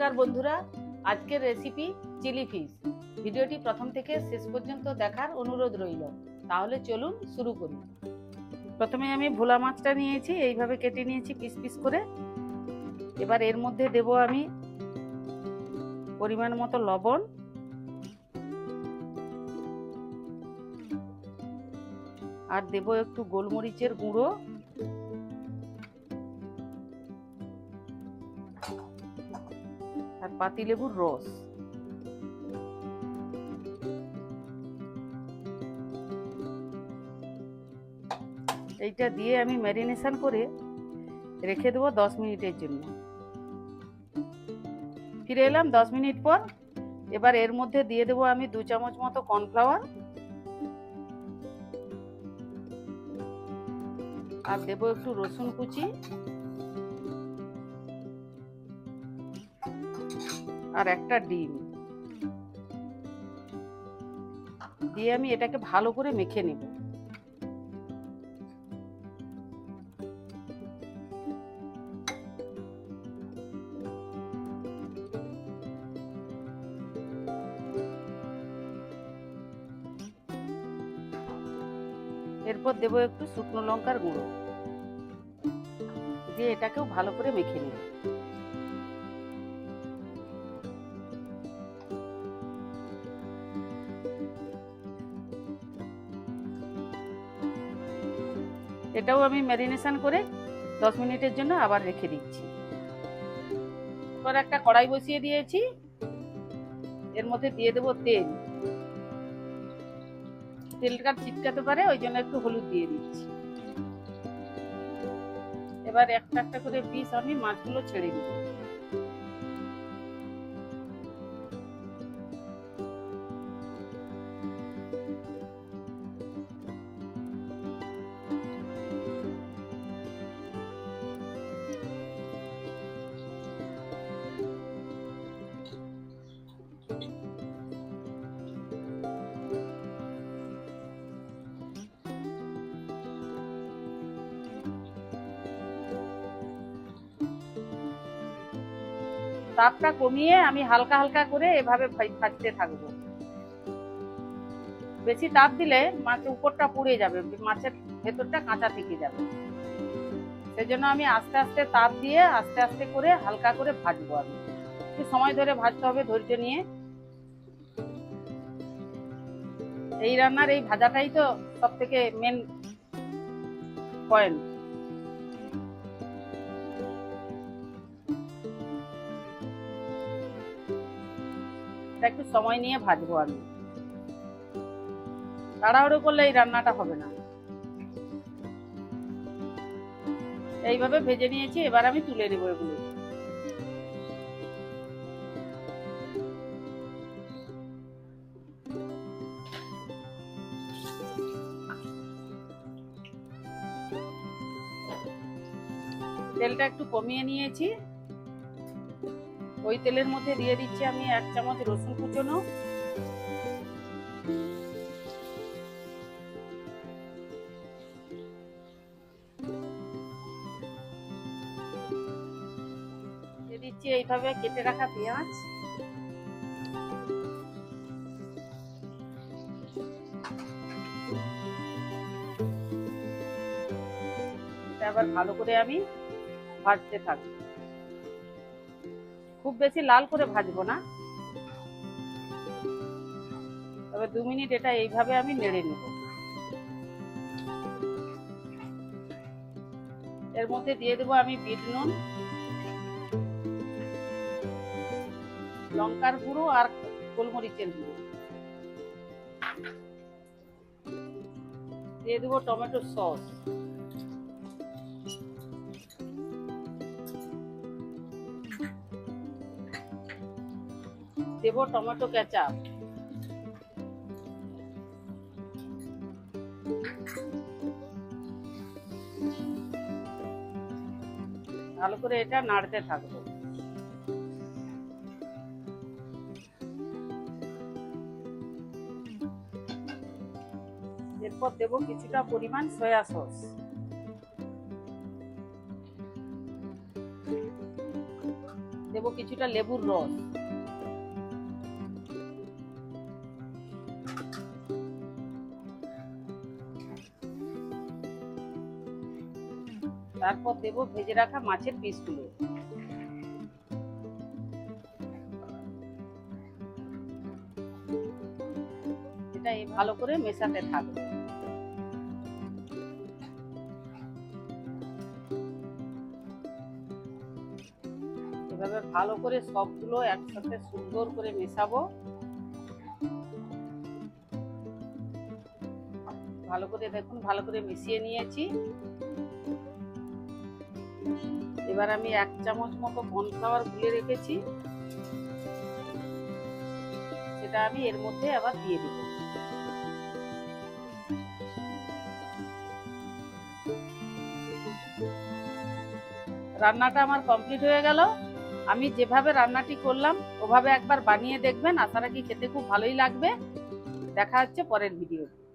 নমস্কার বন্ধুরা, আজকের রেসিপি চিলি ফিশ ভিডিওটি প্রথম থেকে শেষ পর্যন্ত দেখার অনুরোধ রইল। তাহলে চলুন শুরু করি। প্রথমে আমি ভোলা মাছটা নিয়েছি, এইভাবে কেটে নিয়েছি পিস পিস করে। এবার এর মধ্যে দেব আমি পরিমাণ মতো লবণ। আর দেব একটু গোলমরিচের গুঁড়ো। আর পাতিলেবুর রস এইটা দিয়ে আমি ম্যারিনেশন করে রেখে দেবো দশ মিনিটের জন্য। ফিরে এলাম দশ মিনিট পর। এবার এর মধ্যে দিয়ে দেবো আমি দু চামচ মতো কর্নফ্লাওয়ার। আর দেবো একটু রসুন কুচি। আর একটা ডিম। দিয়ে আমি এটাকে ভালো করে মেখে নেব। এরপর দেবো একটু শুকনো লঙ্কার গুঁড়ো। দিয়ে এটাকেও ভালো করে মেখে নেব। এটাও আমি ম্যারিনেশন করে দশ মিনিটের জন্য আবার রেখে দিচ্ছি। এবার একটা কড়াই বসিয়ে দিয়েছি। এর মধ্যে দিয়ে দেবো তেল। তেলটা ছিটকাতে পারে, ওই জন্য একটু হলুদ দিয়ে দিচ্ছি। এবার একটা একটা করে পিস আমি মাছগুলো ছেড়ে দিব তাপটা কমিয়ে আমি হালকা হালকা করে এভাবে ভাজতে থাকব। বেশি তাপ দিলে মাছের উপরটা পুড়ে যাবে, মাছের ভেতরটা কাঁচা থেকে যাবে। সেজন্য আমি আস্তে আস্তে তাপ দিয়ে আস্তে আস্তে করে হালকা করে ভাজবো আমি। একটু সময় ধরে ভাজতে হবে ধৈর্য নিয়ে। এই রান্নার এই ভাজাটাই তো সব থেকে মেন পয়েন্ট এটা একটু সময় নিয়ে ভাজবো আমি। তাড়াহুড়ো করলে এই রান্নাটা হবে না। এইভাবে ভেজে নিয়েছি, এবার আমি তুলে নেব এগুলো। তেলটা একটু কমিয়ে নিয়েছি। ওই তেলের মধ্যে দিয়ে দিচ্ছি আমি এক চামচ রসুন কুচনো। দিচ্ছি এইভাবে কেটে রাখা পেঁয়াজ। আবার ভালো করে আমি ভাজতে থাকব। খুব বেশি লাল করে ভাজবো না। তবে দু মিনিট এটা এইভাবে আমি নেড়ে নেব। এর মধ্যে দিয়ে দেবো আমি বিট নুন, লঙ্কার গুঁড়ো আর গোলমরিচের গুঁড়ো। দিয়ে দেবো টমেটো সস। দেব টমেটো কেচাপ। ভালো করে এটা নাড়তে থাকব। এরপর দেব কিছুটা পরিমাণ সয়া সস। দেব কিছুটা লেবুর রস। তারপর দেবো ভেজে রাখা মাছের পিসগুলো। এটা ভালো করে মেশাতে থাকবে। এভাবে ভালো করে সবগুলো একসাথে সুন্দর করে মেশাবো। ভালো করে দেখুন, ভালো করে মিশিয়ে নিয়েছি। এবার আমি এক চামচ মতো কর্নফ্লাওয়ার গুলে রেখেছি। সেটা আমি এর মধ্যে আবার দিয়ে দেব। রান্নাটা আমার কমপ্লিট হয়ে গেল। আমি যেভাবে রান্নাটি করলাম, ওভাবে একবার বানিয়ে দেখবেন। আশা রাখি খেতে খুব ভালোই লাগবে। দেখা হচ্ছে পরের ভিডিওতে।